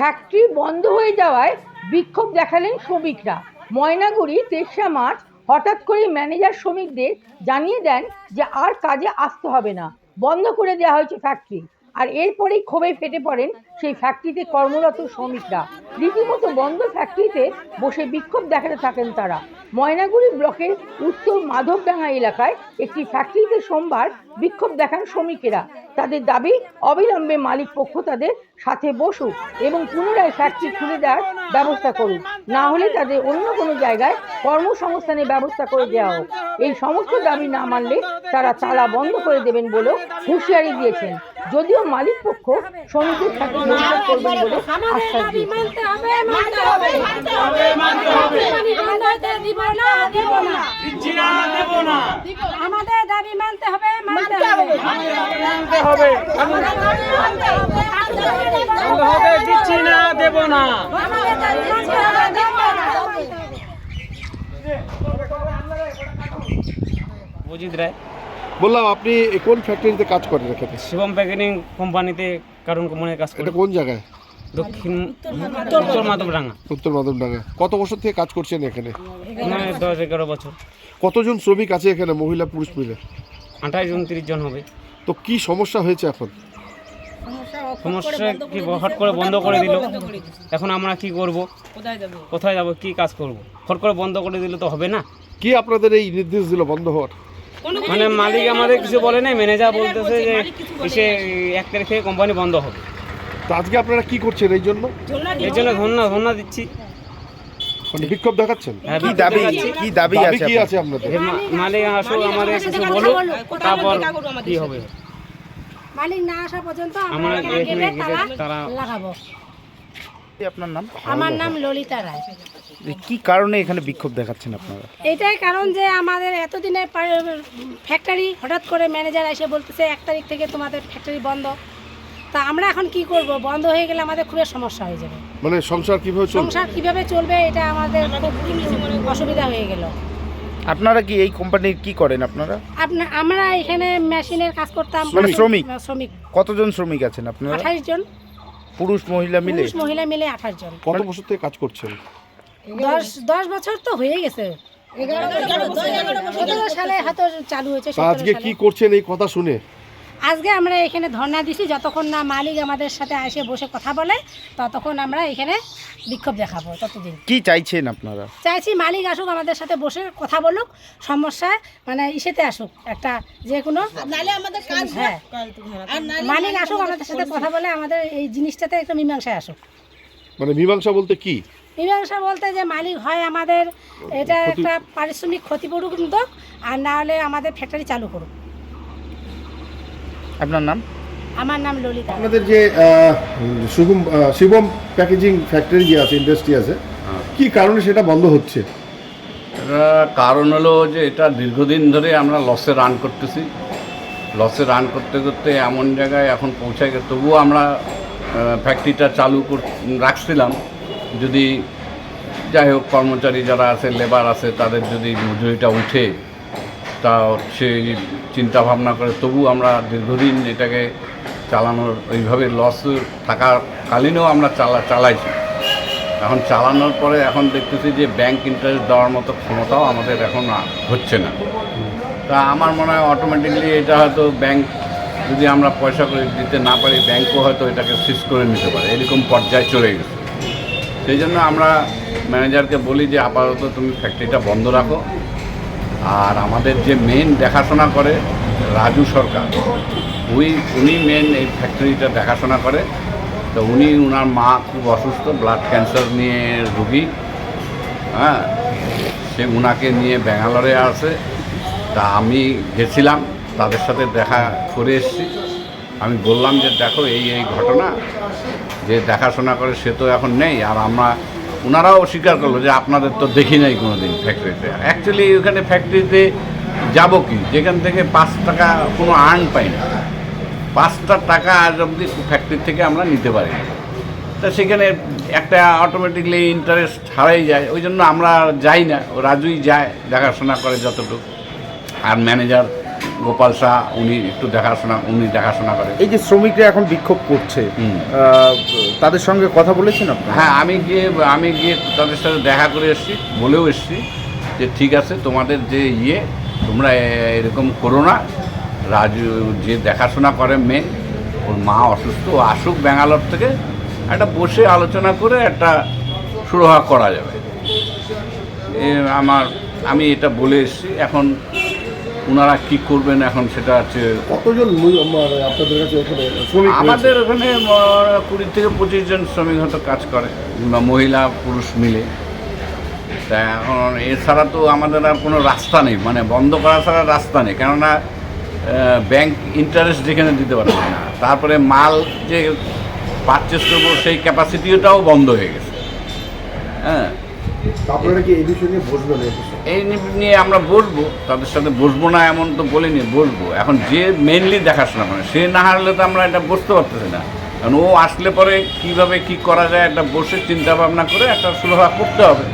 Factory বন্ধ হয়ে যাওয়ায় বিক্ষোভ দেখালেন শ্রমিকরা। ময়নাগুড়ি তেসরা মার্চ হঠাৎ করে ম্যানেজার শ্রমিকদের জানিয়ে দেন যে আর কাজে আসতে হবে না, বন্ধ করে দেওয়া হয়েছে ফ্যাক্টরি। আর এরপরেই ক্ষোভে ফেটে পড়েন সেই ফ্যাক্টরিতে কর্মরত শ্রমিকরা। রীতিমতো বন্ধ ফ্যাক্টরিতে বসে বিক্ষোভ দেখাতে থাকেন তারা। ময়নাগুড়ি ব্লকের উত্তর মাধবডাঙ্গা এলাকায় একটি ফ্যাক্টরিতে সোমবার বিক্ষোভ দেখান শ্রমিকেরা। তাদের দাবি, অবিলম্বে মালিক পক্ষ তাদের সাথে বসুক এবং পুনরায় ফ্যাক্টরি খুলে দেওয়ার ব্যবস্থা করুক। না হলে তাদের অন্য কোনো জায়গায় কর্মসংস্থানের ব্যবস্থা করে দেওয়া হোক। এই সমস্ত দাবি না মানলে তারা তালা বন্ধ করে দেবেন বলেও হুঁশিয়ারি দিয়েছেন। যদিও মালিক পক্ষ শ্রমিকদের সাথে যোগাযোগ করবেন বলে আশ্বাস দিয়েছেন। মানতে হবে মানতে হবে দিচ্ছি না দেবো না অজিত রায়। বললাম আপনি কোন ফ্যাক্টরিতে কাজ করেন এখানে শিবম প্যাকেটিং কোম্পানিতে কারণ কোম্পানির কাজ করি। এটা কোন জায়গায়? দক্ষিণ উত্তর মাধবডাঙ্গা। উত্তর মাধবডাঙ্গা। কত বছর থেকে কাজ করছেন এখানে? মানে দশ এগারো বছর। কতজন শ্রমিক আছে এখানে মহিলা পুরুষ মিলে? আঠাশ উনত্রিশ জন হবে। তো কি সমস্যা হয়েছে এখন? সমস্যা কি হট করে বন্ধ করে দিল। এখন আমরা কি করব? কোথায় যাব কি কাজ করব? হট করে বন্ধ করে দিলে তো হবে না। কি আপনাদের এই নির্দেশ দিল বন্ধ হওয়ার? মানে মালিক আমাদের কিছু বলে নাই। ম্যানেজার বলতেছে যে এসে এক তারিখ থেকে কোম্পানি বন্ধ হবে। তো আজকে আপনারা কি করছেন এই জন্য? এর জন্য ধন্যবাদ ধন্যবাদ দিচ্ছি। মানে বিক্ষোভ দেখাচ্ছেন? হ্যাঁ, কি দাবি? কি দাবি আছে কি আছে আপনাদের? মালিক আসুক আমাদের কিছু বলুক তারপর কি হবে? মালিক না আসা পর্যন্ত আমরা এখানে তালা লাগাবো। আপনার নাম? আমার নাম ললিতা রায়। কি কারণে এখানে বিক্ষোভ দেখাচ্ছেন আপনারা? এটাই কারণ যে আমাদের এতদিনের ফ্যাক্টরি হঠাৎ করে ম্যানেজার এসে বলতেছে এক তারিখ থেকে তোমাদের ফ্যাক্টরি বন্ধ। তা আমরা এখন কি করব? বন্ধ হয়ে গেলে আমাদের খুবই সমস্যা হয়ে যাবে। মানে সংসার কীভাবে চলবে? সংসার কীভাবে চলবে এটা আমাদের খুব অসুবিধা হয়ে গেল। আপনারা কি এই কোম্পানির কি করেন আপনারা? আপনার আমরা এখানে মেশিনের কাজ করতাম। মানে শ্রমিক? শ্রমিক। কতজন শ্রমিক আছেন আপনারা? আঠাশ জন। পুরুষ মহিলা মিলে? পুরুষ মহিলা মিলে আঠাশ জন। কত বছর থেকে কাজ করছেন? দশ দশ বছর তো হয়ে গেছে। সতেরো সালে হয়তো চালু হয়েছে আজকে। কি করছেন এই কথা শুনে? আজকে আমরা এখানে ধর্ণা দিছি যতক্ষণ না মালিক আমাদের সাথে এসে বসে কথা বলে ততক্ষণ আমরা এখানে বিক্ষোভ দেখাবো ততদিন। কি চাইছেন আপনারা? চাইছি মালিক আসুক আমাদের সাথে বসে কথা বলুক সমস্যা মানে ইসেতে আসুক একটা যে কোনো হ্যাঁ। মালিক আসুক আমাদের সাথে কথা বলে আমাদের এই জিনিসটাতে একটা মীমাংসায় আসুক। মানে মীমাংসা বলতে কি? মীমাংসা বলতে যে মালিক হয় আমাদের এটা একটা পারিশ্রমিক ক্ষতিপূরক কিন্তু আর না হলে আমাদের ফ্যাক্টরি চালু করুক। আপনার নাম? আমার নাম ললিতা। আপনাদের যে শুভম শিবম প্যাকেজিং ফ্যাক্টরি যে আছে ইন্ডাস্ট্রি আছে কি কারণে সেটা বন্ধ হচ্ছে? কারণ হলো যে এটা দীর্ঘদিন ধরে আমরা লসে রান করতেছি। লসে রান করতে করতে এমন জায়গায় এখন পৌঁছায় গেছে। তবুও আমরা ফ্যাক্টরিটা চালু কর রাখছিলাম। যদি যাই হোক কর্মচারী যারা আছে লেবার আছে তাদের যদি মজুরিটা উঠে তা সেই চিন্তা ভাবনা করে, তবু আমরা দীর্ঘদিন এটাকে চালানোর ওইভাবে লস থাকাকালীনও আমরা চালা, চালাইছি। এখন চালানোর পরে এখন দেখতেছি যে ব্যাংক ইন্টারেস্ট দেওয়ার মতো ক্ষমতাও আমাদের এখন হচ্ছে না। তা আমার মনে হয় অটোমেটিকলি এটা হয়তো ব্যাংক যদি আমরা পয়সা করে দিতে না পারি ব্যাংকও হয়তো এটাকে সিজ করে নিতে পারে। এরকম পর্যায়ে চলে গেছে। সেই জন্য আমরা ম্যানেজারকে বলি যে, আপাতত তুমি ফ্যাক্টরিটা বন্ধ রাখো। আর আমাদের যে মেন দেখাশোনা করে রাজু সরকার উই উনি মেন এই ফ্যাক্টরিটা দেখাশোনা করে। তো উনি ওনার মা খুব অসুস্থ ব্লাড ক্যান্সার নিয়ে রুগী। হ্যাঁ সে উনাকে নিয়ে ব্যাঙ্গালোরে আসে। তা আমি গেছিলাম, তাদের সাথে দেখা করে এসেছি। আমি বললাম যে, দেখো, এই এই ঘটনা, যে দেখাশোনা করে সে তো এখন নেই। আর আমরা ওনারাও স্বীকার করল যে আপনাদের তো দেখি নাই কোনো দিন ফ্যাক্টরিতে অ্যাকচুয়ালি ওখানে ফ্যাক্টরিতে যাব কি? যেখান থেকে পাঁচ টাকা কোনো আর্ন পাই না। পাঁচটা টাকা আজ অবধি ফ্যাক্টরি থেকে আমরা নিতে পারি তা সেখানে একটা অটোমেটিকলি ইন্টারেস্ট হারাই যায়। ওই জন্য আমরা যাই না। রাজুই যায়, দেখাশোনা করে যতটুকু। আর ম্যানেজার গোপাল শাহ উনি একটু দেখাশোনা উনি দেখাশোনা করে এই যে শ্রমিকরা এখন বিক্ষোভ করছে তাদের সঙ্গে কথা বলেছেন আপনারা? হ্যাঁ আমি গিয়ে আমি গিয়ে তাদের সাথে দেখা করে এসেছি বলেও এসেছি যে ঠিক আছে তোমাদের যে ইয়ে তোমরা এরকম করো না। রাজু যে দেখাশোনা করে মেয়ে ওর মা অসুস্থ ও আসুক ব্যাঙ্গালোর থেকে একটা বসে আলোচনা করে একটা সুরাহা করা যাবে। আমার আমি এটা বলে এসেছি এখন ওনারা কি করবেন এখন সেটা হচ্ছে কতজন মু- আপনাদের কাছে এখানে শ্রমিক আমাদের ওখানে আহ, কুড়ি থেকে পঁচিশ জন শ্রমিক হয়তো কাজ করে মহিলা পুরুষ মিলে। তা এখন এছাড়া তো আমাদের আর কোনো রাস্তা নেই মানে বন্ধ করা ছাড়া রাস্তা নেই কেননা ব্যাংক ইন্টারেস্ট যেখানে দিতে পারবে না। তারপরে মাল যে পারচেস করব সেই ক্যাপাসিটিটাও বন্ধ হয়ে গেছে। হ্যাঁ। আপনারা কি এই বিষয় নিয়ে বসবেন? এই নিয়ে আমরা বসবো, তাদের সাথে বসবো না এমন তো বলিনি, বসবো। এখন যে মেনলি দেখাশোনা করে, সে না হারলে তো আমরা এটা বসতে পারতেছি না। কারণ ও আসলে পরে কীভাবে কি করা যায় একটা বসে চিন্তা ভাবনা করে একটা সুরাহা করতে হবে।